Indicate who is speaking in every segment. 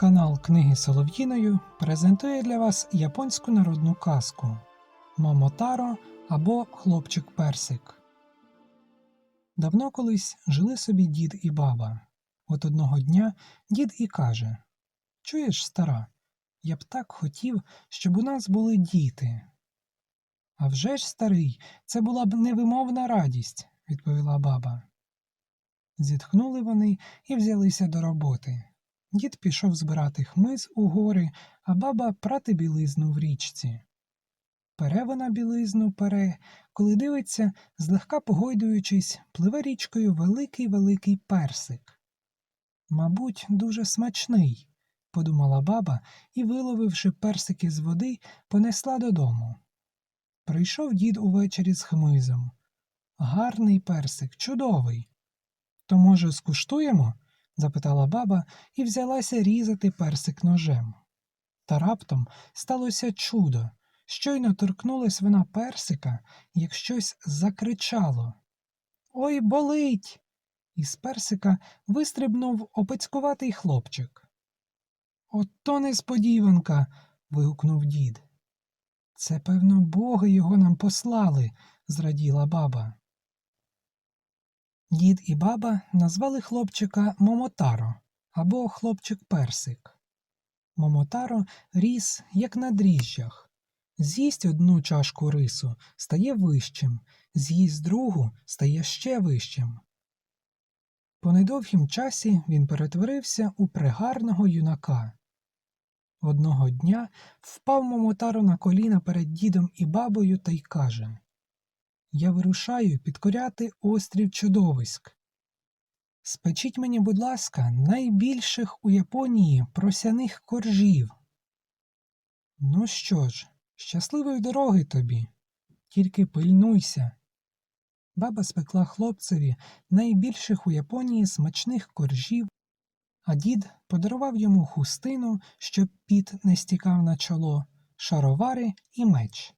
Speaker 1: Канал Книги Солов'їною презентує для вас японську народну казку Момотаро або Хлопчик Персик. Давно колись жили собі дід і баба. От одного дня дід і каже: Чуєш, стара, я б так хотів, щоб у нас були діти. «А вже ж, старий, це була б невимовна радість, відповіла баба. Зітхнули вони і взялися до роботи. Дід пішов збирати хмиз у гори, а баба прати білизну в річці. Пере вона білизну пере, коли дивиться, злегка погойдуючись, пливе річкою великий великий персик. Мабуть, дуже смачний, подумала баба і, виловивши персики з води, понесла додому. Прийшов дід увечері з хмизом. Гарний персик, чудовий. То, може, скуштуємо? Запитала баба і взялася різати персик ножем. Та раптом сталося чудо. Щойно торкнулась вона персика, як щось закричало. Ой, болить! Із персика вистрибнув опецькуватий хлопчик. Ото несподіванка. вигукнув дід. Це, певно, боги його нам послали, зраділа баба. Дід і баба назвали хлопчика Момотаро або хлопчик Персик. Момотаро ріс, як на дріжджах. З'їсть одну чашку рису, стає вищим, з'їсть другу, стає ще вищим. По недовгім часі він перетворився у пригарного юнака. Одного дня впав Момотаро на коліна перед дідом і бабою та й каже Я вирушаю підкоряти острів чудовиськ. Спечіть мені, будь ласка, найбільших у Японії просяних коржів. Ну що ж, щасливої дороги тобі, тільки пильнуйся. Баба спекла хлопцеві найбільших у Японії смачних коржів, а дід подарував йому хустину, щоб піт не стікав на чоло, шаровари і меч.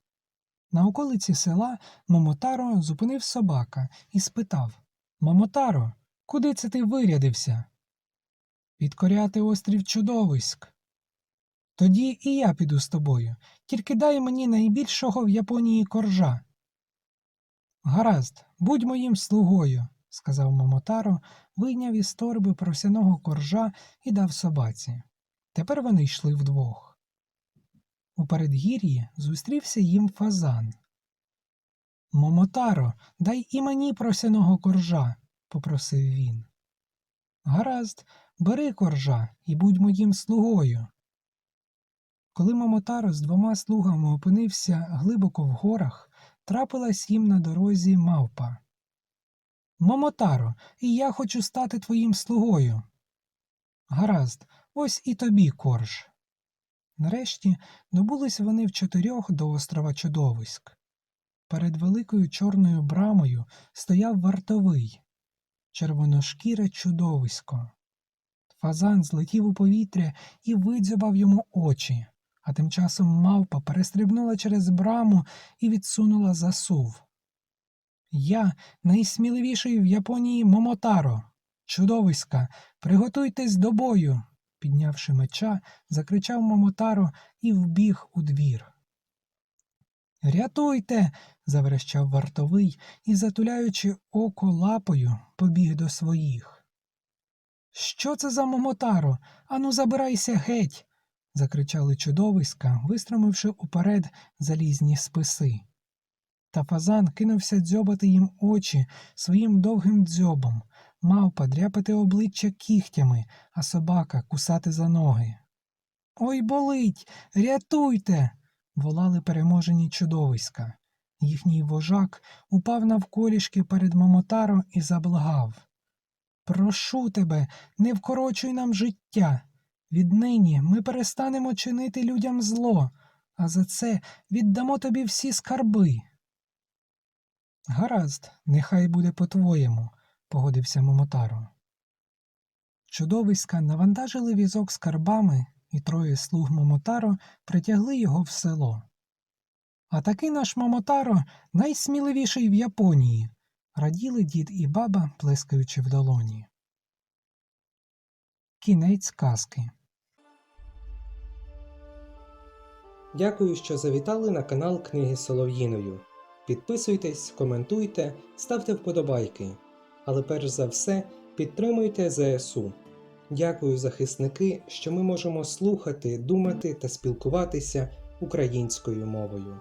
Speaker 1: На околиці села Момотаро зупинив собака і спитав Момотаро, куди це ти вирядився? Підкоряти острів чудовиськ. Тоді і я піду з тобою, тільки дай мені найбільшого в Японії коржа. Гаразд, будь моїм слугою, сказав Момотаро, вийняв із торби просяного коржа і дав собаці. Тепер вони йшли вдвох. У передгір'ї зустрівся їм фазан. Момотаро, дай і мені просяного коржа, попросив він. Гаразд, бери коржа і будь моїм слугою. Коли Момотаро з двома слугами опинився глибоко в горах, трапилась їм на дорозі мавпа. Момотаро, і я хочу стати твоїм слугою. Гаразд, ось і тобі корж. Нарешті добулись вони в чотирьох до острова Чудовиськ. Перед великою чорною брамою стояв вартовий, червоношкіре чудовисько. Фазан злетів у повітря і видзьобав йому очі, а тим часом мавпа перестрибнула через браму і відсунула засув. Я найсміливіший в Японії Момотаро. Чудовиська, приготуйтесь до бою. Піднявши меча, закричав Момотаро і вбіг у двір. Рятуйте. заверещав вартовий і, затуляючи око лапою, побіг до своїх. Що це за Момотаро? Ану, забирайся геть. закричали чудовиська, вистромивши уперед залізні списи. Та фазан кинувся дзьобати їм очі своїм довгим дзьобом, мавпа дряпати обличчя кігтями, а собака кусати за ноги. Ой болить, рятуйте. волали переможені чудовиська. Їхній вожак упав навколішки перед Момотаро і заблагав. Прошу тебе, не вкорочуй нам життя. Віднині ми перестанемо чинити людям зло, а за це віддамо тобі всі скарби. Гаразд, нехай буде по-твоєму, погодився Момотаро. Чудовиська навантажили візок з карбами, і троє слуг Момотаро притягли його в село. А такий наш Момотаро найсміливіший в Японії, раділи дід і баба, плескаючи в долоні. Кінець казки Дякую, що завітали на канал Книги Солов'їною. Підписуйтесь, коментуйте, ставте вподобайки. Але перш за все підтримуйте ЗСУ. Дякую, захисники, що ми можемо слухати, думати та спілкуватися українською мовою.